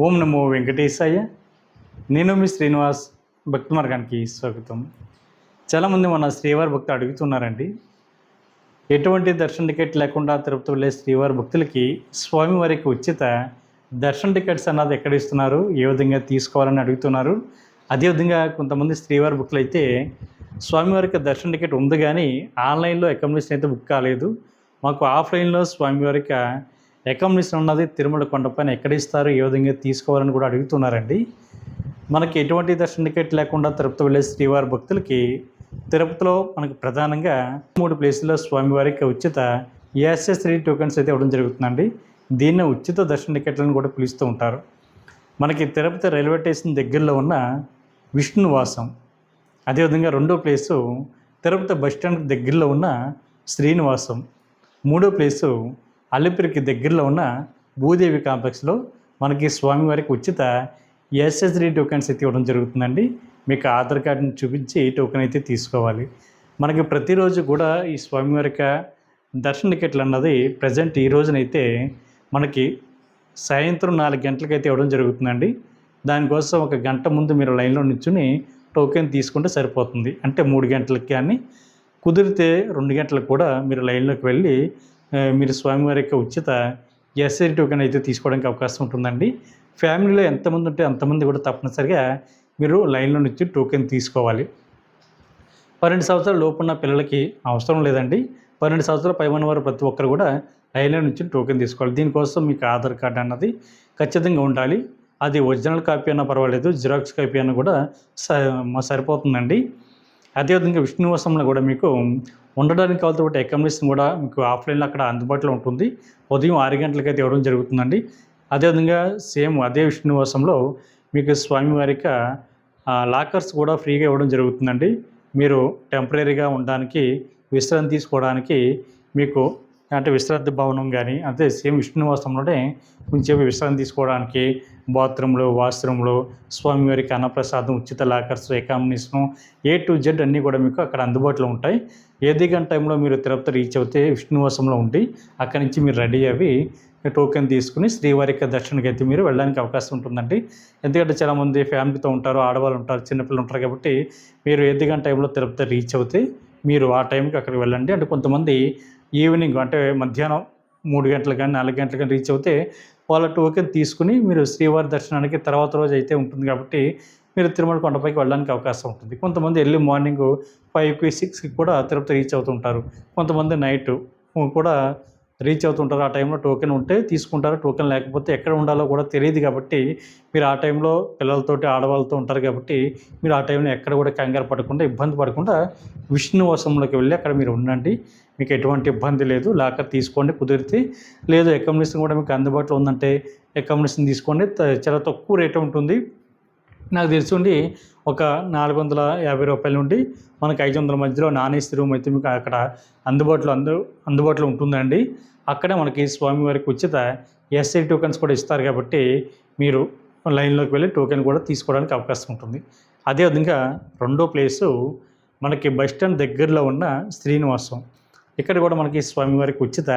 ఓం నమో వెంకటేశాయ. నేను మీ శ్రీనివాస్ భక్తి మార్గానికి స్వాగతం. చాలామంది మన శ్రీవారి భక్తులు అడుగుతున్నారండి. ఎటువంటి దర్శన టికెట్ లేకుండా తిరుపతి వెళ్ళే శ్రీవారి భక్తులకి స్వామివారికి ఉచిత దర్శన టికెట్స్ అన్నది ఎక్కడ ఇస్తున్నారు? ఏ విధంగా తీసుకోవాలని అడుగుతున్నారు? అదేవిధంగా కొంతమంది శ్రీవారి భక్తులు అయితే స్వామివారికి దర్శన టికెట్ ఉంది కానీ ఆన్లైన్లో అకామిడేషన్ అయితే బుక్ కాలేదు. మాకు ఆఫ్లైన్లో స్వామివారికి అకామిడేషన్ ఉన్నది తిరుమల కొండపైన ఎక్కడ ఇస్తారు? ఏ విధంగా తీసుకోవాలని కూడా అడుగుతున్నారండి. మనకి ఎటువంటి దర్శన టికెట్ లేకుండా తిరుపతి వెళ్ళే శ్రీవారి భక్తులకి తిరుపతిలో మనకు ప్రధానంగా మూడు ప్లేసుల్లో స్వామివారికి ఉచిత త్రీ టోకెన్స్ అయితే ఇవ్వడం జరుగుతుందండి. దీన్ని ఉచిత దర్శన టికెట్లను కూడా పిలుస్తూ ఉంటారు. మనకి తిరుపతి రైల్వే స్టేషన్ దగ్గరలో ఉన్న విష్ణువాసం అదేవిధంగా రెండో ప్లేసు తిరుపతి బస్ స్టాండ్ దగ్గరలో ఉన్న శ్రీనివాసం మూడో ప్లేసు అలిపిరికి దగ్గరలో ఉన్న భూదేవి కాంప్లెక్స్లో మనకి స్వామివారికి ఉచిత ఎస్ఎస్డి టోకెన్స్ అయితే ఇవ్వడం జరుగుతుందండి. మీకు ఆధార్ కార్డుని చూపించి టోకెన్ అయితే తీసుకోవాలి. మనకి ప్రతిరోజు కూడా ఈ స్వామివారికి దర్శన టికెట్లు అన్నది ప్రజెంట్ ఈ రోజునైతే మనకి సాయంత్రం నాలుగు గంటలకైతే ఇవ్వడం జరుగుతుందండి. దానికోసం ఒక గంట ముందు మీరు లైన్లో నిల్చుని టోకెన్ తీసుకుంటే సరిపోతుంది. అంటే మూడు గంటలకి కానీ కుదిరితే రెండు గంటలకు కూడా మీరు లైన్లోకి వెళ్ళి మీరు స్వామివారి యొక్క ఉచిత ఎస్ఐ టోకెన్ అయితే తీసుకోవడానికి అవకాశం ఉంటుందండి. ఫ్యామిలీలో ఎంతమంది ఉంటే అంతమంది కూడా తప్పనిసరిగా మీరు లైన్లో నుంచి టోకెన్ తీసుకోవాలి. పన్నెండు సంవత్సరాల లోపున్న పిల్లలకి అవసరం లేదండి. పన్నెండు సంవత్సరాల పైన వారు ప్రతి ఒక్కరు కూడా లైన్లో నుంచి టోకెన్ తీసుకోవాలి. దీనికోసం మీకు ఆధార్ కార్డు అన్నది ఖచ్చితంగా ఉండాలి. అది ఒరిజినల్ కాపీ అయినా పర్వాలేదు జిరాక్స్ కాపీ అయినా కూడా స సరిపోతుందండి. అదేవిధంగా విష్ణువాసంలో కూడా మీకు ఉండడానికి కావాల్సిన అకామిడేషన్ కూడా మీకు ఆఫ్లైన్లో అక్కడ అందుబాటులో ఉంటుంది. ఉదయం ఆరు గంటలకైతే ఇవ్వడం జరుగుతుందండి. అదేవిధంగా సేమ్ అదే విష్ణువాసంలో మీకు స్వామివారిక లాకర్స్ కూడా ఫ్రీగా ఇవ్వడం జరుగుతుందండి. మీరు టెంపరీగా ఉండడానికి విశ్రాంతి తీసుకోవడానికి మీకు అంటే విశ్రాంతి భవనం కానీ అంటే సేమ్ విష్ణువాసంలోనే కొంచెం విశ్రాంతి తీసుకోవడానికి బాత్రూంలో వాష్రూమ్లో స్వామివారికి అన్నప్రసాదం ఉచిత లాకర్స్ ఎకామినేషను ఏ టు జెడ్ అన్నీ కూడా మీకు అక్కడ అందుబాటులో ఉంటాయి. ఏది గంట టైంలో మీరు తిరుపతి రీచ్ అవుతే విష్ణువాసంలో ఉండి అక్కడి నుంచి మీరు రెడీ అవి టోకెన్ తీసుకుని శ్రీవారికి దర్శనకి అయితే మీరు వెళ్ళడానికి అవకాశం ఉంటుందండి. ఎందుకంటే చాలామంది ఫ్యామిలీతో ఉంటారు ఆడవాళ్ళు ఉంటారు చిన్నపిల్లలు ఉంటారు కాబట్టి మీరు ఏది గంట టైంలో తిరుపతి రీచ్ అవుతే మీరు ఆ టైంకి అక్కడికి వెళ్ళండి. అంటే కొంతమంది ఈవినింగ్ అంటే మధ్యాహ్నం మూడు గంటలు కానీ నాలుగు గంటలు కానీ రీచ్ అవుతే వాళ్ళ టోకెన్ తీసుకుని మీరు శ్రీవారి దర్శనానికి తర్వాత రోజు అయితే ఉంటుంది కాబట్టి మీరు తిరుమల కొండపైకి వెళ్ళడానికి అవకాశం ఉంటుంది. కొంతమంది ఎర్లీ మార్నింగ్ ఫైవ్కి సిక్స్కి కూడా తిరుపతి రీచ్ అవుతుంటారు. కొంతమంది నైట్ కూడా రీచ్ అవుతుంటారు. ఆ టైంలో టోకెన్ ఉంటే తీసుకుంటారు టోకెన్ లేకపోతే ఎక్కడ ఉండాలో కూడా తెలియదు కాబట్టి మీరు ఆ టైంలో పిల్లలతోటి ఆడవాళ్ళతో ఉంటారు కాబట్టి మీరు ఆ టైంలో ఎక్కడ కూడా కంగారు పడకుండా ఇబ్బంది పడకుండా విష్ణువాసంలోకి వెళ్ళి అక్కడ మీరు ఉండండి. మీకు ఎటువంటి ఇబ్బంది లేదు. లాకర్ తీసుకోండి కుదిరితే. లేదు అకామిడేషన్ కూడా మీకు అందుబాటులో ఉందంటే అకామిడేషన్ తీసుకోండి. చాలా తక్కువ రేట్ ఉంటుంది. నాకు తెలిసి ఉండి ఒక నాలుగు వందల యాభై రూపాయల నుండి మనకి ఐదు వందల మధ్యలో నాన్ ఏసీ రూమ్ అయితే మీకు అక్కడ అందుబాటులో అందు అందుబాటులో ఉంటుందండి. అక్కడే మనకి స్వామివారికి ఉచిత ఎస్ఐ టోకెన్స్ కూడా ఇస్తారు కాబట్టి మీరు లైన్లోకి వెళ్ళి టోకెన్ కూడా తీసుకోవడానికి అవకాశం ఉంటుంది. అదేవిధంగా రెండో ప్లేసు మనకి బస్ స్టాండ్ దగ్గరలో ఉన్న శ్రీనివాసం. ఇక్కడ కూడా మనకి స్వామివారికి ఉచిత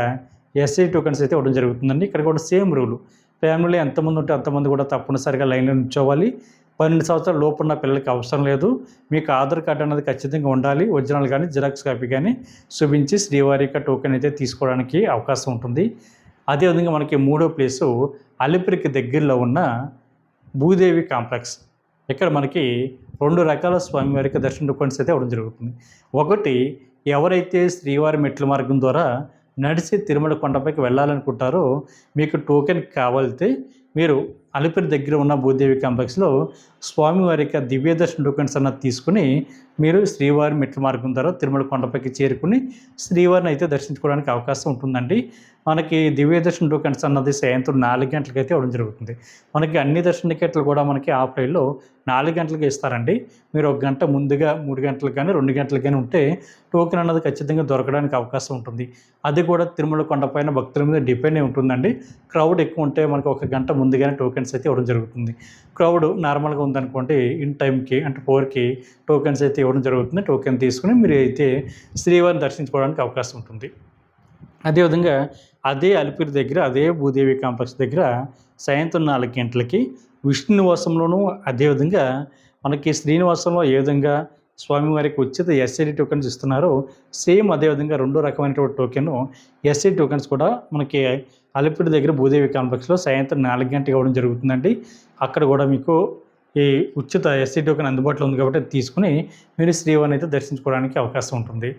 ఎస్ఐ టోకెన్స్ అయితే ఇవ్వడం జరుగుతుందండి. ఇక్కడ కూడా సేమ్ రూల్. ఫ్యామిలీలో ఎంతమంది ఉంటే అంతమంది కూడా తప్పనిసరిగా లైన్లో నిల్చోవాలి. పన్నెండు సంవత్సరాల లోపు ఉన్న పిల్లలకి అవసరం లేదు. మీకు ఆధార్ కార్డు అనేది ఖచ్చితంగా ఉండాలి. ఒరిజినల్ కానీ జిరాక్స్ కాపీ కానీ చూపించి శ్రీవారి యొక్క టోకెన్ అయితే తీసుకోవడానికి అవకాశం ఉంటుంది. అదేవిధంగా మనకి మూడో ప్లేసు అలిపిరికి దగ్గరలో ఉన్న భూదేవి కాంప్లెక్స్. ఇక్కడ మనకి రెండు రకాల స్వామివారికి దర్శన టోకెన్స్ అయితే అవడం జరుగుతుంది. ఒకటి ఎవరైతే శ్రీవారి మెట్ల మార్గం ద్వారా నడిచి తిరుమల కొండపైకి వెళ్ళాలనుకుంటారో మీకు టోకెన్ కావాలితే మీరు అలిపిరి దగ్గర ఉన్న భూదేవి కాంప్లెక్స్లో స్వామివారి యొక్క దివ్య దర్శన టోకెన్స్ అన్నది తీసుకుని మీరు శ్రీవారి మెట్ల మార్గం ద్వారా తిరుమల కొండపైకి చేరుకుని శ్రీవారిని అయితే దర్శించుకోవడానికి అవకాశం ఉంటుందండి. మనకి దివ్య దర్శన టోకెన్స్ అన్నది సాయంత్రం నాలుగు గంటలకి అయితే ఇవ్వడం జరుగుతుంది. మనకి అన్ని దర్శన టికెట్లు కూడా మనకి ఆఫ్లైన్లో నాలుగు గంటలకి ఇస్తారండి. మీరు ఒక గంట ముందుగా మూడు గంటలకు కానీ రెండు గంటలకు కానీ ఉంటే టోకెన్ అన్నది ఖచ్చితంగా దొరకడానికి అవకాశం ఉంటుంది. అది కూడా తిరుమల కొండపైన భక్తుల మీద డిపెండ్ అయి ఉంటుందండి. క్రౌడ్ ఎక్కువ ఉంటే మనకు ఒక గంట ముందుగానే టోకెన్స్ అయితే ఇవ్వడం జరుగుతుంది. క్రౌడ్ నార్మల్గా ఉందనుకోండి ఇన్ టైంకి అంటే ఫోర్కి టోకెన్స్ అయితే ఇవ్వడం జరుగుతుంది. టోకెన్ తీసుకుని మీరు అయితే శ్రీవారిని దర్శించుకోవడానికి అవకాశం ఉంటుంది. అదేవిధంగా అదే అలిపిరి దగ్గర అదే భూదేవి కాంప్లెక్స్ దగ్గర సాయంత్రం నాలుగు గంటలకి విష్ణు నివాసంలోనూ అదేవిధంగా మనకి శ్రీనివాసంలో ఏ విధంగా స్వామివారికి ఉచిత ఎస్ఐడి టోకెన్స్ ఇస్తున్నారో సేమ్ అదేవిధంగా రెండో రకమైనటువంటి టోకెన్ ఎస్ఐ టోకెన్స్ కూడా మనకి అలిపిరి దగ్గర భూదేవి కాంప్లెక్స్లో సాయంత్రం నాలుగు గంటలకి ఇవ్వడం జరుగుతుందండి. అక్కడ కూడా మీకు ఈ ఉచిత ఎస్సీ టోకెన్ అందుబాటులో ఉంది కాబట్టి తీసుకుని మీరు శ్రీవారిని అయితే దర్శించుకోవడానికి అవకాశం ఉంటుంది.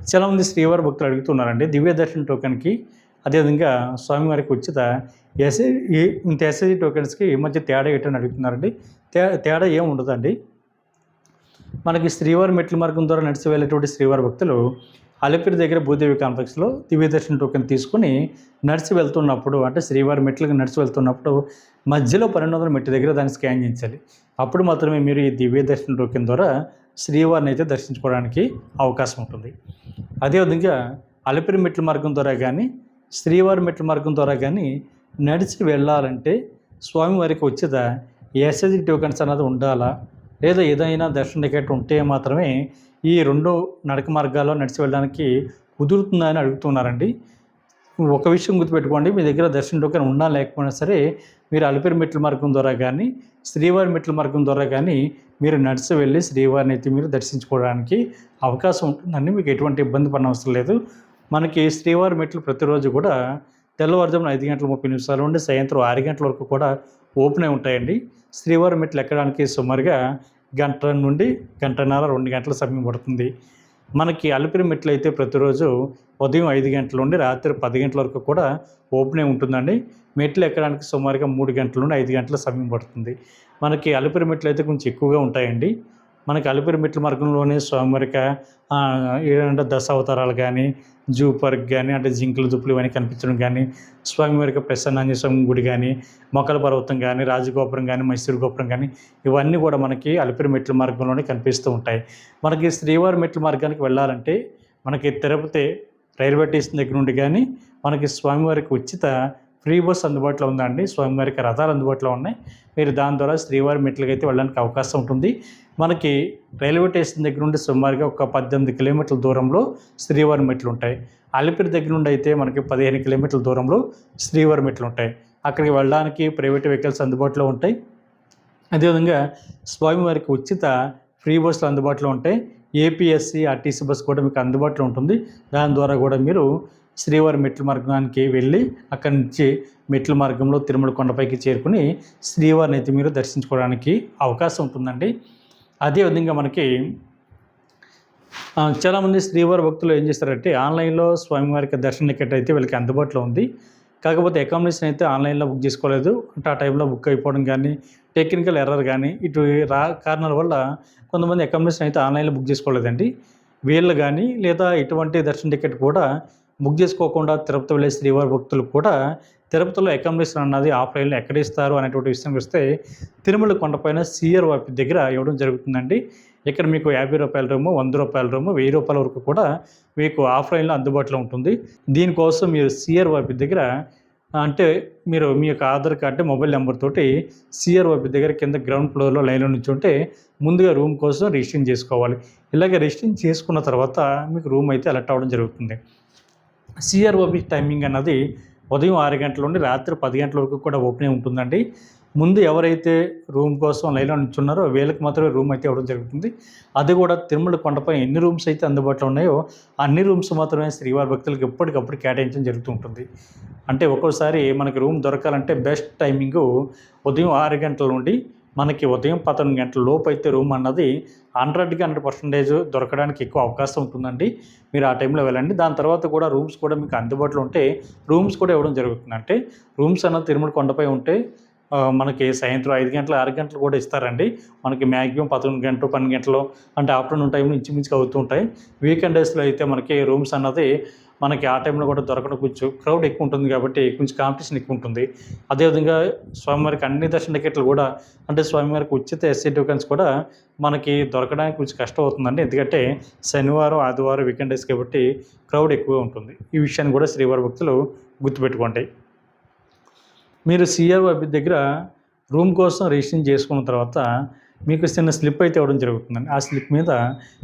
చాలామంది శ్రీవారి భక్తులు అడుగుతున్నారండి దివ్య దర్శన టోకెన్కి అదేవిధంగా స్వామివారికి ఉచిత ఎస్ఐ ఇంత ఎస్ఐ టోకెన్స్కి ఈ మధ్య తేడా ఏంటని అడుగుతున్నారండి. తే తేడా ఏం ఉండదండి. మనకి శ్రీవారి మెట్ల మార్గం ద్వారా నడిచి వెళ్ళేటువంటి శ్రీవారి భక్తులు అలిపిరి దగ్గర భూదేవి కాంప్లెక్స్లో దివ్యదర్శన టోకెన్ తీసుకుని నడిచి వెళ్తున్నప్పుడు అంటే శ్రీవారి మెట్లకు నడిచి వెళ్తున్నప్పుడు మధ్యలో పన్నెండు వందల మెట్టు దగ్గర దాన్ని స్కాన్ చేయించాలి. అప్పుడు మాత్రమే మీరు ఈ దివ్య దర్శన టోకెన్ ద్వారా శ్రీవారిని అయితే దర్శించుకోవడానికి అవకాశం ఉంటుంది. అదేవిధంగా అలిపిరి మెట్ల మార్గం ద్వారా కానీ శ్రీవారి మెట్ల మార్గం ద్వారా కానీ నడిచి వెళ్ళాలంటే స్వామివారికి వచ్చేదా ఎస్ఎస్జి టోకెన్స్ అన్నది ఉండాలా? లేదా ఏదైనా దర్శన టికెట్ ఉంటే మాత్రమే ఈ రెండు నడక మార్గాల్లో నడిచి వెళ్ళడానికి కుదురుతుందా అని అడుగుతున్నారండి. ఒక విషయం గుర్తుపెట్టుకోండి మీ దగ్గర దర్శన టోకెన్ ఉన్నా లేకపోయినా సరే మీరు అలిపిరి మెట్ల మార్గం ద్వారా కానీ శ్రీవారి మెట్ల మార్గం ద్వారా కానీ మీరు నడిచి వెళ్ళి శ్రీవారిని అయితే మీరు దర్శించుకోవడానికి అవకాశం ఉంటుందని మీకు ఎటువంటి ఇబ్బంది పడనవసరం లేదు. మనకి శ్రీవారి మెట్లు ప్రతిరోజు కూడా తెల్లవారుజామున ఐదు గంటల ముప్పై నిమిషాల నుండి సాయంత్రం ఆరు గంటల వరకు కూడా ఓపెన్ అయి ఉంటాయండి. శ్రీవారి మెట్లు ఎక్కడానికి సుమారుగా గంట నుండి గంటన్నర రెండు గంటల సమయం పడుతుంది. మనకి అలిపిరి మెట్లు అయితే ప్రతిరోజు ఉదయం ఐదు గంటల నుండి రాత్రి పది గంటల వరకు కూడా ఓపెన్ అయి ఉంటుందండి. మెట్లు ఎక్కడానికి సుమారుగా మూడు గంటల నుండి ఐదు గంటల సమయం పడుతుంది. మనకి అలిపిరి మెట్లు అయితే కొంచెం ఎక్కువగా ఉంటాయండి. మనకి అలిపిరి మెట్ల మార్గంలోనే స్వామివారిక ఏంటంటే దశ అవతారాలు కానీ జూ పార్క్ కానీ అంటే జింకలు దుప్పులు ఇవన్నీ కనిపించడం కానీ స్వామివారికి ప్రసన్నాంజ స్వామి గుడి కానీ మొక్కల పర్వతం కానీ రాజగోపురం కానీ మైసూరు గోపురం కానీ ఇవన్నీ కూడా మనకి అలిపిరి మెట్ల మార్గంలోనే కనిపిస్తూ ఉంటాయి. మనకి శ్రీవారి మెట్ల మార్గానికి వెళ్ళాలంటే మనకి తిరుపతి రైల్వే స్టేషన్ దగ్గర నుండి కానీ మనకి స్వామివారికి ఉచిత ఫ్రీ బస్ అందుబాటులో ఉందండి. స్వామివారికి రథాలు అందుబాటులో ఉన్నాయి. మీరు దాని ద్వారా శ్రీవారి మెట్లకి అయితే వెళ్ళడానికి అవకాశం ఉంటుంది. మనకి రైల్వే స్టేషన్ దగ్గర నుండి సుమారుగా ఒక పద్దెనిమిది కిలోమీటర్ల దూరంలో శ్రీవారి మెట్లు ఉంటాయి. అలిపిరి దగ్గర నుండి అయితే మనకి పదిహేను కిలోమీటర్ల దూరంలో శ్రీవారి మెట్లు ఉంటాయి. అక్కడికి వెళ్ళడానికి ప్రైవేట్ వెహికల్స్ అందుబాటులో ఉంటాయి. అదేవిధంగా స్వామివారికి ఉచిత ఫ్రీ బస్సులు అందుబాటులో ఉంటాయి. ఏపీఎస్సి ఆర్టీసీ బస్ కూడా మీకు అందుబాటులో ఉంటుంది. దాని ద్వారా కూడా మీరు శ్రీవారి మెట్ల మార్గానికి వెళ్ళి అక్కడి నుంచి మెట్ల మార్గంలో తిరుమల కొండపైకి చేరుకుని శ్రీవారిని అయితే మీరు దర్శించుకోవడానికి అవకాశం ఉంటుందండి. అదేవిధంగా మనకి చాలామంది శ్రీవారి భక్తులు ఏం చేస్తారంటే ఆన్లైన్లో స్వామివారికి దర్శన టికెట్ అయితే వీళ్ళకి అందుబాటులో ఉంది. కాకపోతే అకామిడేషన్ అయితే ఆన్లైన్లో బుక్ చేసుకోలేదు. అంటే ఆ టైంలో బుక్ అయిపోవడం కానీ టెక్నికల్ ఎర్రర్ కానీ ఇటు రా కారణాల వల్ల కొంతమంది అకామిడేషన్ అయితే ఆన్లైన్లో బుక్ చేసుకోలేదండి. వీళ్ళు కానీ లేదా ఇటువంటి దర్శన టికెట్ కూడా బుక్ చేసుకోకుండా తిరుపతి వెళ్ళే శ్రీవారి భక్తులు కూడా తిరుపతిలో అకామిడేషన్ అన్నది ఆఫ్లైన్లో ఎక్కడ ఇస్తారు అనేటువంటి విషయం వస్తే తిరుమల కొండపైన సిఆర్ వాపి దగ్గర ఇవ్వడం జరుగుతుందండి. ఇక్కడ మీకు యాభై రూపాయల రూము వంద రూపాయల రూము వెయ్యి రూపాయల వరకు కూడా మీకు ఆఫ్లైన్లో అందుబాటులో ఉంటుంది. దీనికోసం మీరు సిఆర్ వాపి దగ్గర అంటే మీరు మీ యొక్క ఆధార్ కార్డు మొబైల్ నెంబర్ తోటి సిఆర్ వైపు దగ్గర కింద గ్రౌండ్ ఫ్లోర్లో లైన్లో నుంచి ఉంటే ముందుగా రూమ్ కోసం రిజిస్ట్రింగ్ చేసుకోవాలి. ఇలాగే రిజిస్ట్రింగ్ చేసుకున్న తర్వాత మీకు రూమ్ అయితే అలర్ట్ అవ్వడం జరుగుతుంది. సిఆర్ఓబి టైమింగ్ అన్నది ఉదయం ఆరు గంటల నుండి రాత్రి పది గంటల వరకు కూడా ఓపెన్ ఉంటుందండి. ముందు ఎవరైతే రూమ్ కోసం లైన్లో నుంచున్నారో వీళ్ళకి మాత్రమే రూమ్ అయితే ఇవ్వడం జరుగుతుంది. అది కూడా తిరుమల కొండపై ఎన్ని రూమ్స్ అయితే అందుబాటులో ఉన్నాయో అన్ని రూమ్స్ మాత్రమే శ్రీవారి భక్తులకు ఎప్పటికప్పుడు కేటాయించడం జరుగుతూ ఉంటుంది. అంటే ఒక్కోసారి మనకి రూమ్ దొరకాలంటే బెస్ట్ టైమింగ్ ఉదయం ఆరు గంటల నుండి మనకి ఉదయం పదకొండు గంటల లోపు అయితే రూమ్ అన్నది హండ్రెడ్కి హండ్రెడ్ పర్సెంటేజ్ దొరకడానికి ఎక్కువ అవకాశం ఉంటుందండి. మీరు ఆ టైంలో వెళ్ళండి. దాని తర్వాత కూడా రూమ్స్ కూడా మీకు అందుబాటులో ఉంటే రూమ్స్ కూడా ఇవ్వడం జరుగుతుంది. అంటే రూమ్స్ అన్నది తిరుమల కొండపై ఉంటే మనకి సాయంత్రం ఐదు గంటలు ఆరు గంటలు కూడా ఇస్తారండి. మనకి మ్యాక్సిమం పదకొండు గంటలు పన్నెండు గంటలు అంటే ఆఫ్టర్నూన్ టైంలో ఇంచుమించుగా అవుతూ ఉంటాయి. వీకెండ్ డేస్లో అయితే మనకి రూమ్స్ అన్నది మనకి ఆ టైంలో కూడా దొరకడం కొంచెం క్రౌడ్ ఎక్కువ ఉంటుంది కాబట్టి కొంచెం కాంపిటీషన్ ఎక్కువ ఉంటుంది అదేవిధంగా స్వామివారికి అన్ని దర్శన టికెట్లు కూడా అంటే స్వామివారికి ఉచిత ఎస్సీ టోకెన్స్ కూడా మనకి దొరకడానికి కొంచెం కష్టం అవుతుందండి ఎందుకంటే శనివారం ఆదివారం వీకెండ్ డేస్ కాబట్టి క్రౌడ్ ఎక్కువ ఉంటుంది. ఈ విషయాన్ని కూడా శ్రీవారి భక్తులు గుర్తుపెట్టుకోండి. మీరు సిఆర్ అభ్యర్థి దగ్గర రూమ్ కోసం రిజిస్ట్రేషన్ చేసుకున్న తర్వాత మీకు చిన్న స్లిప్ అయితే ఇవ్వడం జరుగుతుందండి. ఆ స్లిప్ మీద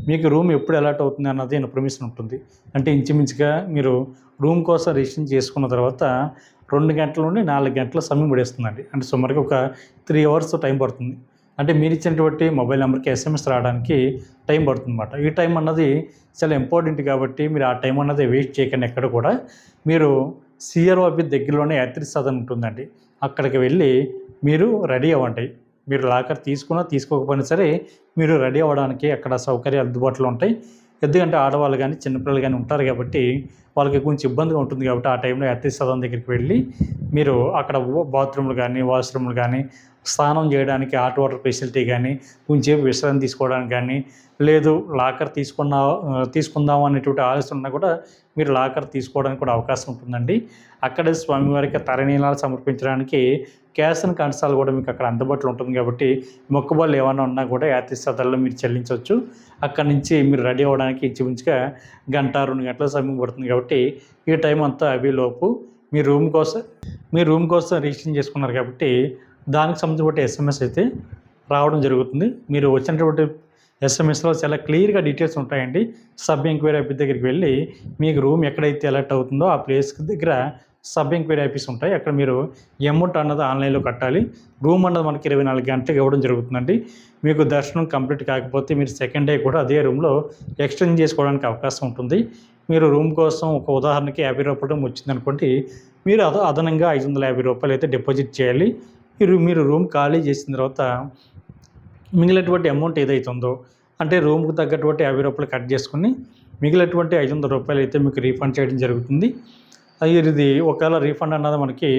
మీకు రూమ్ ఎప్పుడు అలాట్ అవుతుంది అన్నది ఇన్ఫర్మేషన్ ఉంటుంది. అంటే ఇంచుమించుగా మీరు రూమ్ కోసం రిజిస్ట్రేషన్ చేసుకున్న తర్వాత రెండు గంటల నుండి నాలుగు గంటల సమయం పడేస్తుందండి అంటే సుమారుగా ఒక త్రీ అవర్స్ టైం పడుతుంది. అంటే మీరు ఇచ్చినటువంటి మొబైల్ నెంబర్కి ఎస్ఎంఎస్ రావడానికి టైం పడుతుంది అనమాట ఈ టైం అన్నది చాలా ఇంపార్టెంట్ కాబట్టి మీరు ఆ టైం అన్నది వేస్ట్ చేయకండి. ఎక్కడ కూడా మీరు సిఆర్ఓ ఆఫీస్ దగ్గరలోనే యాత్రి సదన్ ఉంటుందండి. అక్కడికి వెళ్ళి మీరు రెడీ అవ్వండి. మీరు లాకర్ తీసుకున్నా తీసుకోకపోయినా సరే మీరు రెడీ అవ్వడానికి అక్కడ సౌకర్యాలు అందుబాటులో ఉంటాయి. ఎందుకంటే ఆడవాళ్ళు కానీ చిన్నపిల్లలు కానీ ఉంటారు కాబట్టి వాళ్ళకి కొంచెం ఇబ్బందిగా ఉంటుంది కాబట్టి ఆ టైంలో అతి సదన్ దగ్గరికి వెళ్ళి మీరు అక్కడ బాత్రూమ్లు కానీ వాష్రూమ్లు కానీ స్నానం చేయడానికి హాట్ వాటర్ ఫెసిలిటీ కానీ కొంచెం విశ్రాంతి తీసుకోవడానికి కానీ లేదు లాకర్ తీసుకున్న తీసుకుందాం అనేటువంటి ఆలోచన ఉన్నా కూడా మీరు లాకర్ తీసుకోవడానికి కూడా అవకాశం ఉంటుందండి. అక్కడే స్వామివారికి తరణీలాలు సమర్పించడానికి క్యాష్ అండ్ కన్సాలు కూడా మీకు అక్కడ అందుబాటులో ఉంటుంది కాబట్టి మొక్కుబళ్ళు ఏమైనా ఉన్నా కూడా యాత్రి మీరు చెల్లించవచ్చు. అక్కడి నుంచి మీరు రెడీ అవ్వడానికి ఇంచుమించుగా గంట రెండు గంటల సమయం పడుతుంది కాబట్టి ఈ టైం అంతా అవి లోపు మీ రూమ్ కోసం మీ రూమ్ కోసం రిజిస్ట్రేషన్ చేసుకున్నారు కాబట్టి దానికి సంబంధించిన ఎస్ఎంఎస్ అయితే రావడం జరుగుతుంది. మీరు వచ్చినటువంటి ఎస్ఎంఎస్లో చాలా క్లియర్గా డీటెయిల్స్ ఉంటాయండి. సబ్ ఎంక్వైరీ ఆఫీస్ దగ్గరికి వెళ్ళి మీకు రూమ్ ఎక్కడైతే అలర్ట్ అవుతుందో ఆ ప్లేస్ దగ్గర సబ్ ఎంక్వైరీ ఆఫీస్ ఉంటాయి. అక్కడ మీరు అమౌంట్ అన్నది ఆన్లైన్లో కట్టాలి. రూమ్ అన్నది మనకి ఇరవై నాలుగు గంటలకు ఇవ్వడం జరుగుతుందండి. మీకు దర్శనం కంప్లీట్ కాకపోతే మీరు సెకండ్ డే కూడా అదే రూమ్లో ఎక్స్టెండ్ చేసుకోవడానికి అవకాశం ఉంటుంది. మీరు రూమ్ కోసం ఒక ఉదాహరణకి యాభై రూపాయలు వచ్చిందనుకోండి మీరు అద అదనంగా ఐదు వందల యాభై రూపాయలు అయితే డిపాజిట్ చేయాలి. మీరు మీరు రూమ్ ఖాళీ చేసిన తర్వాత మిగిలినటువంటి అమౌంట్ ఏదైతుందో అంటే రూమ్కి తగ్గటువంటి యాభై రూపాయలు కట్ చేసుకుని మిగిలినటువంటి ఐదు వందల రూపాయలు అయితే మీకు రీఫండ్ చేయడం జరుగుతుంది. ఇది ఒకవేళ రీఫండ్ అన్నది మనకి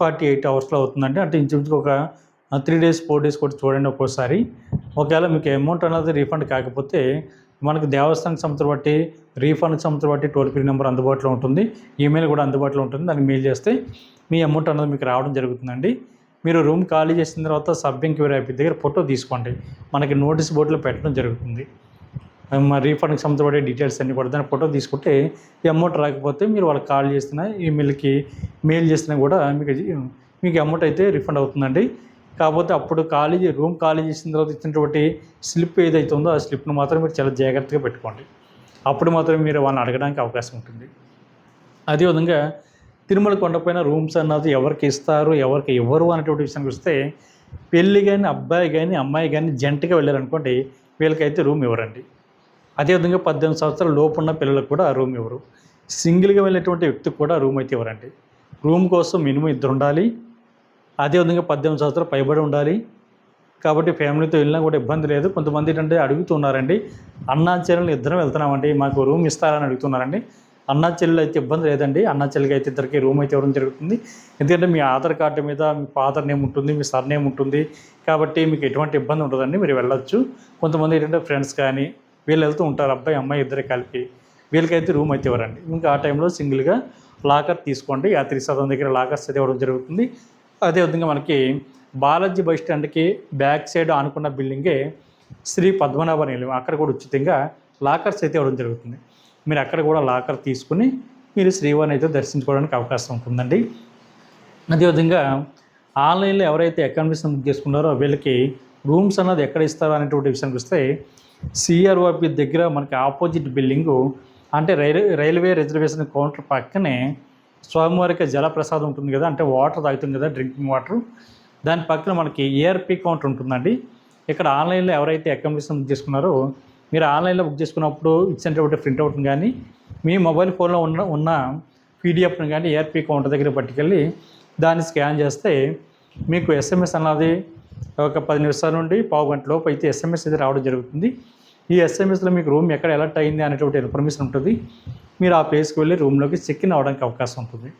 ఫార్టీ ఎయిట్ అవర్స్లో అవుతుందండి. అంటే ఇంచుమించు ఒక త్రీ డేస్ ఫోర్ డేస్ కూడా చూడండి ఒక్కోసారి. ఒకవేళ మీకు అమౌంట్ అన్నది రీఫండ్ కాకపోతే మనకు దేవస్థానం సంస్థ బట్టి రీఫండ్ సంస్థ బట్టి టోల్ ఫ్రీ నెంబర్ అందుబాటులో ఉంటుంది. ఈమెయిల్ కూడా అందుబాటులో ఉంటుంది. దాన్ని మెయిల్ చేస్తే మీ అమౌంట్ అన్నది మీకు రావడం జరుగుతుందండి. మీరు రూమ్ ఖాళీ చేసిన తర్వాత సబ్ ఎంక్వైరీ దగ్గర ఫోటో తీసుకోండి. మనకి నోటీస్ బోర్డులో పెట్టడం జరుగుతుంది. మా రీఫండ్కి సంబంధపడే డీటెయిల్స్ అన్ని కూడా దాని ఫోటో తీసుకుంటే ఈ అమౌంట్ రాకపోతే మీరు వాళ్ళకి కాల్ చేస్తున్నా ఈమెయిల్కి మెయిల్ చేసినా కూడా మీకు మీకు అమౌంట్ అయితే రిఫండ్ అవుతుందండి. కాకపోతే అప్పుడు ఖాళీ రూమ్ ఖాళీ చేసిన తర్వాత ఇచ్చినటువంటి స్లిప్ ఏదైతే ఉందో ఆ స్లిప్ను మాత్రం మీరు చాలా జాగ్రత్తగా పెట్టుకోండి. అప్పుడు మాత్రం మీరు వాళ్ళని అడగడానికి అవకాశం ఉంటుంది. అదేవిధంగా తిరుమల కొండపైన రూమ్స్ అన్నది ఎవరికి ఇస్తారు ఎవరికి ఇవ్వరు అనేటువంటి విషయానికి వస్తే పెళ్ళి కానీ అబ్బాయి కానీ అమ్మాయి కానీ జంటగా వెళ్ళారనుకోండి వీళ్ళకైతే రూమ్ ఇవ్వరండి. అదేవిధంగా పద్దెనిమిది సంవత్సరాల లోపు ఉన్న పిల్లలకు కూడా రూమ్ ఇవ్వరు. సింగిల్గా వెళ్ళేటువంటి వ్యక్తికి కూడా రూమ్ అయితే ఇవ్వరండి. రూమ్ కోసం మినిమం ఇద్దరు ఉండాలి. అదేవిధంగా పద్దెనిమిది సంవత్సరాలు పైబడి ఉండాలి. కాబట్టి ఫ్యామిలీతో వెళ్ళినా కూడా ఇబ్బంది లేదు. కొంతమంది ఏంటంటే అడుగుతున్నారండి అన్నా చెల్లెలు ఇద్దరం వెళ్తున్నామండి మాకు రూమ్ ఇస్తారని అడుగుతున్నారండి. అన్నా చెల్లెలు అయితే ఇబ్బంది లేదండి. అన్నా చెల్లికి అయితే ఇద్దరికి రూమ్ అయితే ఇవ్వడం జరుగుతుంది. ఎందుకంటే మీ ఆధార్ కార్డు మీద మీ ఫాదర్ నేమ్ ఉంటుంది మీ సర్ నేమ్ ఉంటుంది. కాబట్టి మీకు ఎటువంటి ఇబ్బంది ఉండదండి. మీరు వెళ్ళొచ్చు. కొంతమంది ఏంటంటే ఫ్రెండ్స్ కానీ వీళ్ళు వెళ్తూ ఉంటారు. అబ్బాయి అమ్మాయి ఇద్దరు కలిపి వీళ్ళకైతే రూమ్ అయితే ఇవ్వరండి. ఇంకా ఆ టైంలో సింగిల్గా లాకర్ తీసుకోండి. యాత్రి సదం దగ్గర లాకర్స్ అయితే ఇవ్వడం జరుగుతుంది. అదేవిధంగా మనకి బాలాజీ బస్ స్టాండ్కి బ్యాక్ సైడ్ ఆనుకున్న బిల్డింగే శ్రీ పద్మనాభ నిలయం. అక్కడ కూడా ఉచితంగా లాకర్స్ అయితే ఇవ్వడం జరుగుతుంది. మీరు అక్కడ కూడా లాకర్ తీసుకుని మీరు శ్రీవారిని అయితే దర్శించుకోవడానికి అవకాశం ఉంటుందండి. అదేవిధంగా ఆన్లైన్లో ఎవరైతే అకామిడేషన్ బుక్ చేసుకున్నారో వీళ్ళకి రూమ్స్ అన్నది ఎక్కడ ఇస్తారో అనేటువంటి విషయానికి వస్తే సిఆర్ఓపి దగ్గర మనకి ఆపోజిట్ బిల్డింగు అంటే రైల్వే రైల్వే రిజర్వేషన్ కౌంటర్ పక్కనే స్వామివారికి జలప్రసాదం ఉంటుంది కదా అంటే వాటర్ తాగుతుంది కదా డ్రింకింగ్ వాటర్. దాని పక్కన మనకి ఏఆర్పి కౌంటర్ ఉంటుందండి. ఇక్కడ ఆన్లైన్లో ఎవరైతే అకామిడేషన్ బుక్ చేసుకున్నారో మీరు ఆన్లైన్లో బుక్ చేసుకున్నప్పుడు ఇచ్చినటువంటి ప్రింట్అవుట్ని కానీ మీ మొబైల్ ఫోన్లో ఉన్న ఉన్న పీడిఎఫ్ని కానీ ఏఆర్పీ కౌంటర్ దగ్గర పట్టుకెళ్ళి దాన్ని స్కాన్ చేస్తే మీకు ఎస్ఎంఎస్ అన్నది ఒక పది నిమిషాల నుండి పావు గంట లోపు అయితే ఎస్ఎంఎస్ అయితే రావడం జరుగుతుంది. ఈ ఎస్ఎంఎస్లో మీకు రూమ్ ఎక్కడ అలర్ట్ అయింది అనేటువంటి ఇన్ఫర్మేషన్ ఉంటుంది. మీరు ఆ ప్లేస్కి వెళ్ళి రూమ్లోకి చెక్ ఇన్ అవ్వడానికి అవకాశం ఉంటుంది.